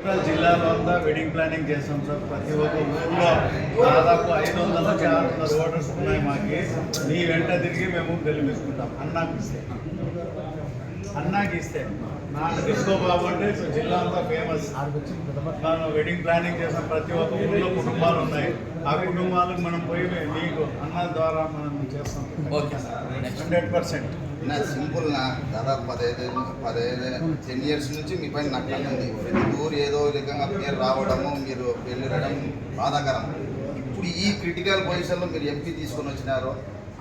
వరంగల్ జిల్లాలో అంతా wedding planning చేస్తాం సార్. ప్రతి ఒక్క ఊర్లో దాదాపు ఐదు వందల నుంచి ఆరు వందల ఓటర్స్ ఉన్నాయి మాకి. మీ వెంట తిరిగి మేము గెలిపించుకుంటాం అన్నాకి అన్నాకి ఇస్తే నాకు డిస్కో బాబు అంటే జిల్లా అంతా ఫేమస్ మనం వెడ్డింగ్ ప్లానింగ్ చేసాం ప్రతి ఒక్క ఊర్లో కుటుంబాలు ఉన్నాయి ఆ కుటుంబాలకు మనం పోయి నీకు అన్న ద్వారా మనం చేస్తాం. ఓకే హండ్రెడ్ పర్సెంట్ నా సింపుల్ నా దాదాపు పదహైదు పదహైదు టెన్ ఇయర్స్ నుంచి మీ పైన నాకు ఉంది. ప్రతి ఊరు ఏదో విధంగా పేరు రావడము మీరు వెళ్ళడం బాధాకరం. ఇప్పుడు ఈ క్రిటికల్ పొజిషన్లో మీరు ఎంపీ తీసుకొని వచ్చినారు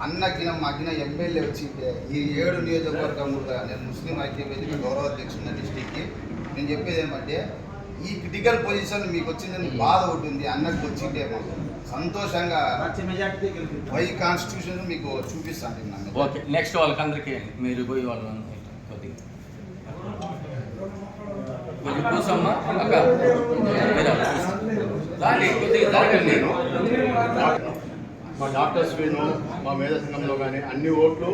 అన్నకిన మాకిన ఎమ్మెల్యే వచ్చి ఈ ఏడు నియోజకవర్గంలో నేను ముస్లిం ఐక్య వేదిక గౌరవ అధ్యక్షుడు డిస్టిక్కి. నేను చెప్పేది ఏమంటే ఈ క్రిటికల్ పొజిషన్ మీకు వచ్చిందని బాధ ఉంటుంది అన్నకి వచ్చింటే మాకు. సంతోషంగా వై కాన్స్టిట్యూషన్ మీకు చూపిస్తాను ఓకే నెక్స్ట్ వాళ్ళకి అందరికీ మీరు పోయి వాళ్ళు కొద్దిగా. అక్క. కొద్దిగా జరగండి మా డాక్టర్స్ విను మా మేధా సంఘంలో కానీ అన్ని ఓట్లు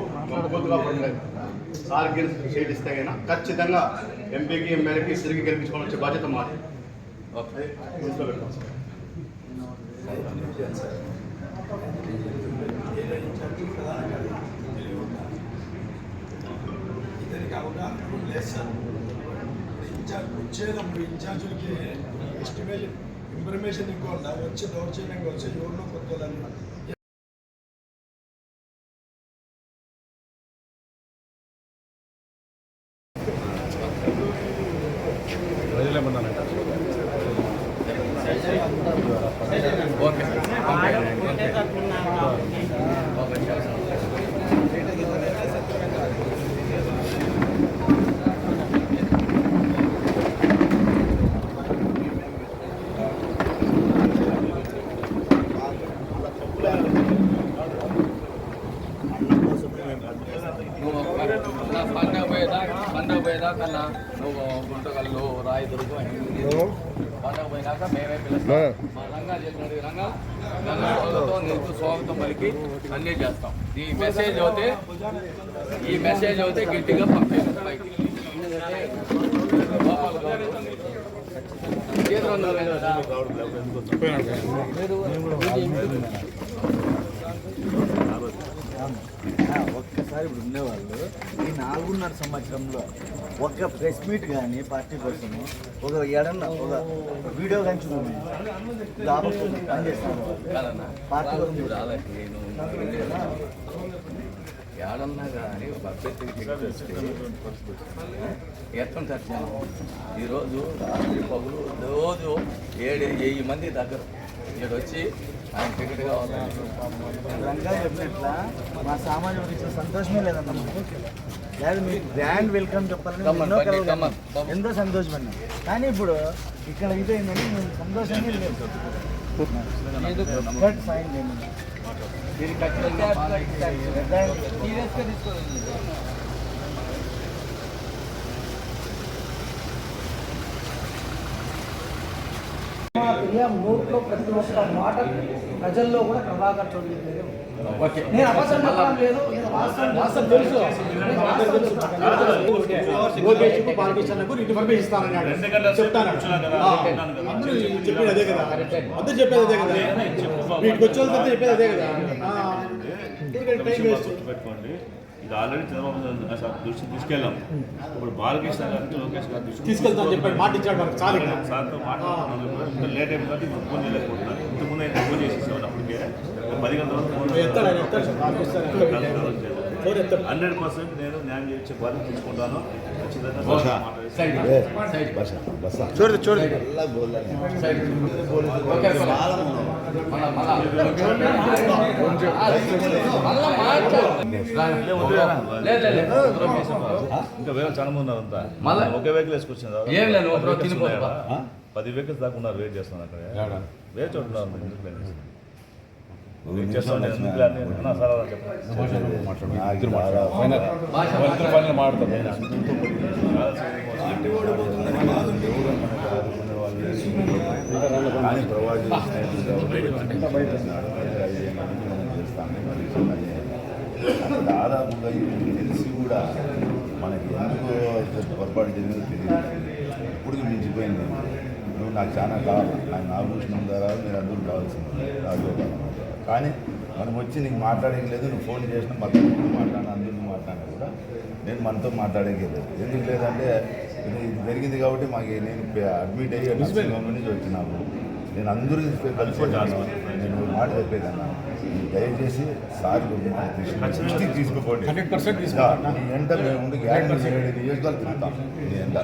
గొప్పగా పడలేదు. సార్ గెలిచి సీట్ ఇస్తే కన్నా ఖచ్చితంగా ఎంపీకి ఎమ్మెల్యేకి తిరిగి గెలిపించుకొని వచ్చే బాధ్యత మాది. ఇన్ఛార్జ్ ఇన్ఛార్జులకి ఎస్టిమేట్ ఇన్ఫర్మేషన్ ఇవ్వకుండా వచ్చే దౌర్జన్యంగా వచ్చే ఎవరినో కొత్త నా పండగ పోయేదాకా పండగ గుంటగల్లు రాయి దుర్గం పండగ పోయినాక మేమే పిలుస్తాం. మా రంగా చేసినట్టు రంగా రంగా వాళ్ళతో నీకు స్వాగతం పలికి అన్నీ చేస్తాం. ఈ మెసేజ్ అవుతే ఈ మెసేజ్ అవుతే గట్టిగా పంపేది పైకి గోపాల్ ఒక్కసారి ఇప్పుడు ఉండేవాళ్ళు ఈ నాలుగున్నర సంవత్సరంలో ఒక్క ప్రెస్ మీట్ కానీ పార్టీ కోసం ఒక ఎడన్న ఒక వీడియో కానీ చూడండి. పనిచేస్తాను పార్టీ కోసం ఏడన్నా కానీ ఒక అభ్యర్థికి టికెట్ జనం ఈరోజు రాత్రి పగులు రోజు ఏడు వెయ్యి మంది దగ్గర. ఇక్కడ వచ్చి ఆయన మా సామాజిక ఇచ్చిన సంతోషమే లేదన్న లేదు మీకు గ్రాండ్ వెల్కమ్ చెప్పాలని ఎంతో సంతోషపడినా కానీ ఇప్పుడు ఇక్కడ ఇదైందని మేము సంతోషంగా లేదు ఫైన్ చేయండి. ఫిర్యాదు నోట్లో ప్రతి ఒక్క మాట ప్రజల్లో కూడా ప్రభాకర్ చౌదరి పేరే నేను అబద్ధం చెప్పడం లేదు. లోకేష్కు బాలకృష్ణకు ఇన్ఫర్మేషన్ ఇస్తానన్నాడు చెప్తాను. అందరూ చెప్పేది అదే కదా. అందరూ చెప్పేది అదే కదా. వీటికి వచ్చే వాళ్ళంతా చెప్పేది అదే కదా. Time waste. పెట్టుకోండి ఇది ఆల్రెడీ చంద్రబాబు నాయుడు సార్ దృష్టి తీసుకెళ్ళాం. ఇప్పుడు బాలకృష్ణ గారికి లోకేష్ గారి దృష్టి తీసుకెళ్తాను చెప్పాడు. మాట ఇచ్చాడు ఇక్కడ. సార్తో మాట్లాడుతున్నాను లేట్ అయిపోతుంది ఇప్పుడు ఫోన్ చేయలేకపోతున్నాను ఇంతకుముందు అయితే ఫోన్ చేసేసాను అప్పటికే. పది గంటల వరకు ఫోన్ హండ్రెడ్ పర్సెంట్ నేను న్యాయం చేయించి బాధ్యత తీసుకుంటాను. చూడదు చూడదు ఇంకా వేరే చాలా మంది ఉన్నారంతా ఒకే వెహికల్ వేసుకొచ్చింది పది వెహికల్స్ దాకా ఉన్నారు వెయిట్ చేస్తున్నారు అక్కడ. వేరే చోట్ల దాదాపుగా ఇప్పుడు తెలిసి కూడా మనకి ఎందుకు పొరపాటు జరిగిందో తెలియదు ఇప్పుడు మించిపోయింది నాకు చాలా కావాలి నాకు నాగభూషణం ద్వారా మీరు అందరూ కావాల్సింది రాజగోపాల్ కానీ మనం వచ్చి నీకు మాట్లాడేది లేదు నువ్వు ఫోన్ చేసిన మొత్తం మాట్లాడినా అందరినీ మాట్లాడినా కూడా నేను మనతో మాట్లాడేది లేదు. ఎందుకు లేదంటే ఇది జరిగింది కాబట్టి మాకు నేను అడ్మిట్ అయ్యి హోమ్ నుంచి వచ్చినాము. నేను అందరికీ కలిసి వచ్చాను నేను మాట చెప్పేదన్నా. దయచేసి సార్ దృష్టికి నీ ఎంట మేము ఉండి గ్యారెంటీ నియోజకాలు తిరుగుతాం ఎంట